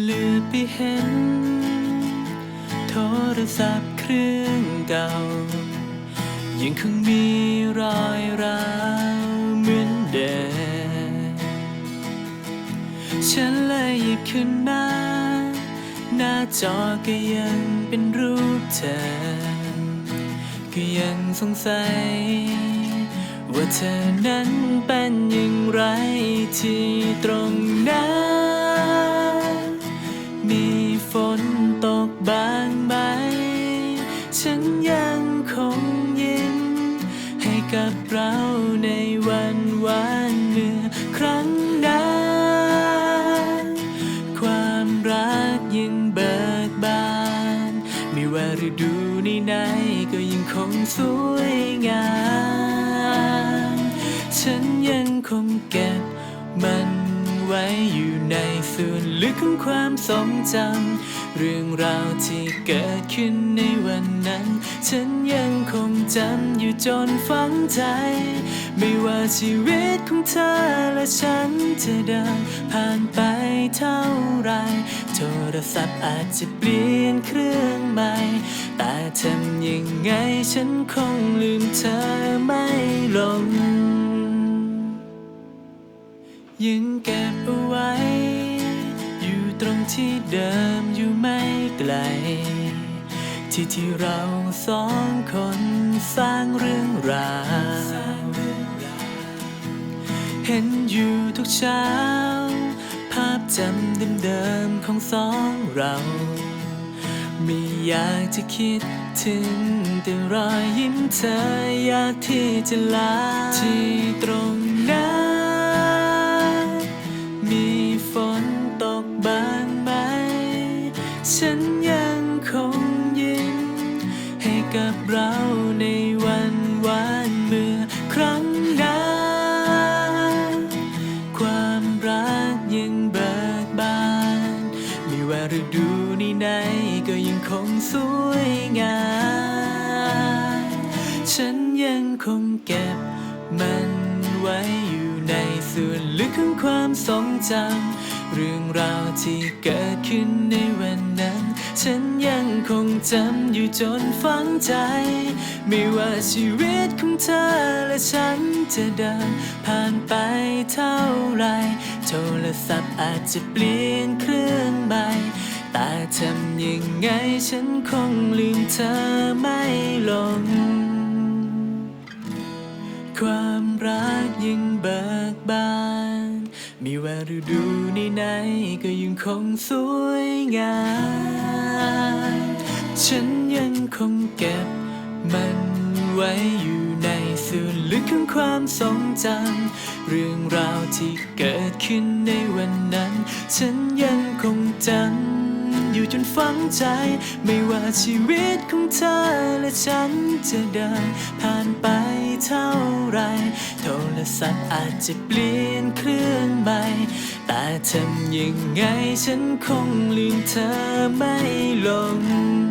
เหลือไปเห็น โทรศัพท์เครื่องเก่า ยังคงมีรอยร้าวเหมือนเดิมฉันเลยหยิบขึ้นมา หน้าจอก็ยังเป็นรูปเธอ ก็ยังสงสัย ว่าเธอนั้นเป็นอย่างไรที่ตรงนั้น กับเราในวันวานเมื่อครั้งนั้นความรักยังเบิกบาน ไม่ว่าฤดูไหนๆก็ยังคงสวยงาม ฉันยังคงเก็บมัน ไว้อยู่ในส่วนลึกของความทรงจำเรื่องราวที่เกิดขึ้นในวันนั้น ฉันยังคงจำอยู่จนฝังใจ ไม่ว่าชีวิตของเธอและฉันจะเดินผ่านไปเท่าไร โทรศัพท์อาจจะเปลี่ยนเครื่องใหม่ แต่ทำยังไงฉันคงลืมเธอไม่ลง ยังเก็บเอาไว้ อยู่ตรงที่เดิมอยู่ไม่ไกล ที่ที่เราสองคนสร้างเรื่องราว เห็นอยู่ทุกเช้า ภาพจำเดิมๆของสองเรา ไม่อยากจะคิดถึงแต่รอยยิ้มเธออยากที่จะลาที่ตรง สวยงามฉันยังคงเก็บมันไว้อยู่ในส่วนลึกของความทรงจำเรื่องราวที่เกิดขึ้นในวันนั้น ฉันยังคงจำอยู่จนฝังใจ ไม่ว่าชีวิตของเธอและฉันจะเดินผ่านไปเท่าไรโทรศัพท์อาจจะเปลี่ยนเครื่องใหม่ แต่ทำยังไงฉันคงลืมเธอไม่ลง ความรักยังเบิกบานไม่ว่าฤดูไหนๆก็ยังคงสวยงาม ฉันยังคงเก็บมันไว้อยู่ในส่วนลึกของความทรงจำเรื่องราวที่เกิดขึ้นในวันนั้น ฉันยังคงจำ อยู่จนฝังใจ ไม่ว่าชีวิตของเธอและฉันจะเดิน ผ่านไปเท่าไร โทรศัพท์อาจจะเปลี่ยนเครื่องใหม่แต่ทำยังไงฉันคงลืมเธอไม่ลง